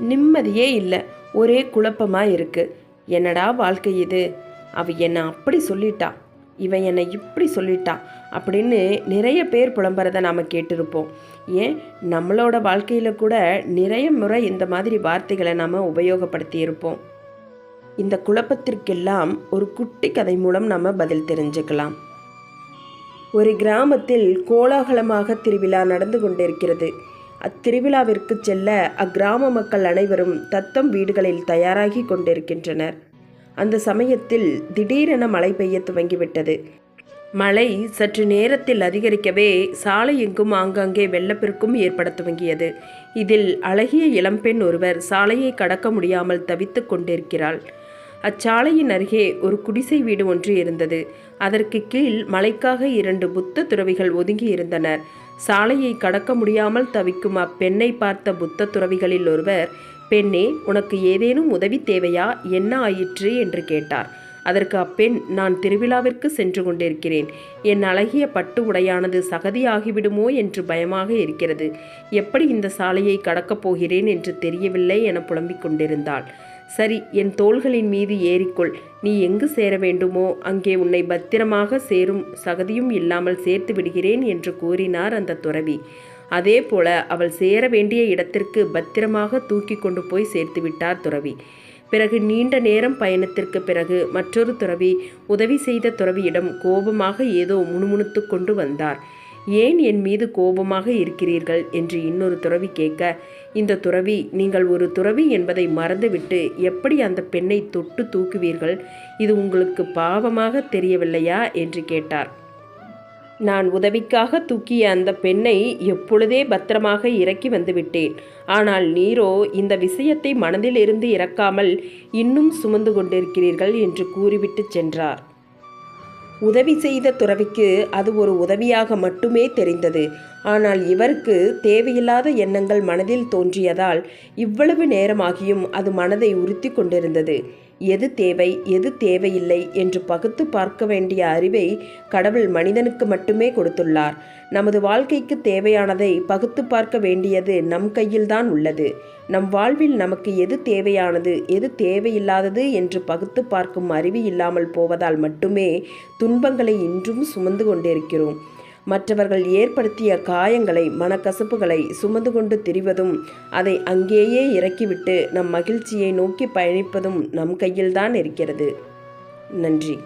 நிம்மதியே இல்லை. ஒரே குழப்பமாக இருக்கு. என்னடா வாழ்க்கை இது? அவ என்னை அப்படி சொல்லிட்டா? இவன் என்னை இப்படி சொல்லிட்டா? அப்படின்னு நிறைய பேர் புலம்புறதை நாம் கேட்டிருப்போம். ஏன்? நம்மளோட வாழ்க்கையில் கூட நிறைய முறை இந்த மாதிரி வார்த்தைகளை நாம் உபயோகப்படுத்தியிருப்போம். இந்த குழப்பத்திற்கெல்லாம் ஒரு குட்டி கதை மூலம் நம்ம பதில் தெரிஞ்சுக்கலாம். ஒரு கிராமத்தில் கோலாகலமாக திருவிழா நடந்து கொண்டிருக்கிறது. அத்திருவிழாவிற்கு செல்ல அக்கிராம மக்கள் அனைவரும் தத்தம் வீடுகளில் தயாராகி கொண்டிருக்கின்றனர். அந்த சமயத்தில் திடீரென மழை பெய்ய துவங்கிவிட்டது. மழை சற்று நேரத்தில் அதிகரிக்கவே சாலை எங்கும் ஆங்காங்கே வெள்ளப்பெருக்கும் ஏற்பட துவங்கியது. இதில் அழகிய இளம்பெண் ஒருவர் சாலையை கடக்க முடியாமல் தவித்துக் கொண்டிருக்கிறாள். அச்சாலையின் அருகே ஒரு குடிசை வீடு ஒன்று இருந்தது. அதற்கு கீழ் மலைக்காக இரண்டு புத்த துறவிகள் ஒதுங்கி இருந்தனர். சாலையை கடக்க முடியாமல் தவிக்கும் அப்பெண்ணை பார்த்த புத்த துறவிகளில் ஒருவர் பெண்ணே உனக்கு ஏதேனும் உதவி தேவையா? என்ன ஆயிற்று? என்று கேட்டார். அதற்கு அப்பெண் நான் திருவிழாவிற்கு சென்று கொண்டிருக்கிறேன். என் அழகிய பட்டு உடையானது சகதியாகிவிடுமோ என்று பயமாக இருக்கிறது. எப்படி இந்த சாலையை கடக்கப் போகிறேன் என்று தெரியவில்லை என புலம்பிக் கொண்டிருந்தாள். சரி என் தோள்களின் மீது ஏறிக்கொள். நீ எங்கு சேர வேண்டுமோ அங்கே உன்னை பத்திரமாக சேரும் சகதியும் இல்லாமல் சேர்த்து விடுகிறேன் என்று கூறினார் அந்த துறவி. அதே போல அவள் சேர வேண்டிய இடத்திற்கு பத்திரமாக தூக்கி கொண்டு போய் சேர்த்து விட்டார் துறவி. பிறகு நீண்ட நேரம் பயணத்திற்கு பிறகு மற்றொரு துறவி உதவி செய்த துறவியிடம் கோபமாக ஏதோ முணுமுணுத்து கொண்டு வந்தார். ஏன் என் மீது கோபமாக இருக்கிறீர்கள்? என்று இன்னொரு துறவி கேட்க இந்த துறவி நீங்கள் ஒரு துறவி என்பதை மறந்துவிட்டு எப்படி அந்த பெண்ணை தொட்டு தூக்குவீர்கள்? இது உங்களுக்கு பாவமாக தெரியவில்லையா? என்று கேட்டார். நான் உதவிக்காக தூக்கிய அந்த பெண்ணை எப்பொழுதே பத்திரமாக இறக்கி வந்துவிட்டேன். ஆனால் நீரோ இந்த விஷயத்தை மனதிலிருந்து இறக்காமல் இன்னும் சுமந்து கொண்டிருக்கிறீர்கள் என்று கூறிவிட்டு சென்றார். உதவி செய்த துறவிக்கு அது ஒரு உதவியாக மட்டுமே தெரிந்தது. ஆனால் இவருக்கு தேவையில்லாத எண்ணங்கள் மனதில் தோன்றியதால் இவ்வளவு நேரமாகியும் அது மனதை உறுத்தி கொண்டிருந்தது. எது தேவை எது தேவையில்லை என்று பகுத்து பார்க்க வேண்டிய அறிவை கடவுள் மனிதனுக்கு மட்டுமே கொடுத்துள்ளார். நமது வாழ்க்கைக்கு தேவையானதை பகுத்து பார்க்க வேண்டியது நம் கையில்தான் உள்ளது. நம் வாழ்வில் நமக்கு எது தேவையானது எது தேவையில்லாதது என்று பகுத்து பார்க்கும் அறிவு இல்லாமல் போவதால் மட்டுமே துன்பங்களை இன்றும் சுமந்து கொண்டிருக்கிறோம். மற்றவர்கள் ஏற்படுத்திய காயங்களை மனக்கசப்புகளை சுமந்து கொண்டு திரிவதும் அதை அங்கேயே இறக்கிவிட்டு நம் மகிழ்ச்சியை நோக்கி பயணிப்பதும் நம் கையில்தான் இருக்கிறது. நன்றி.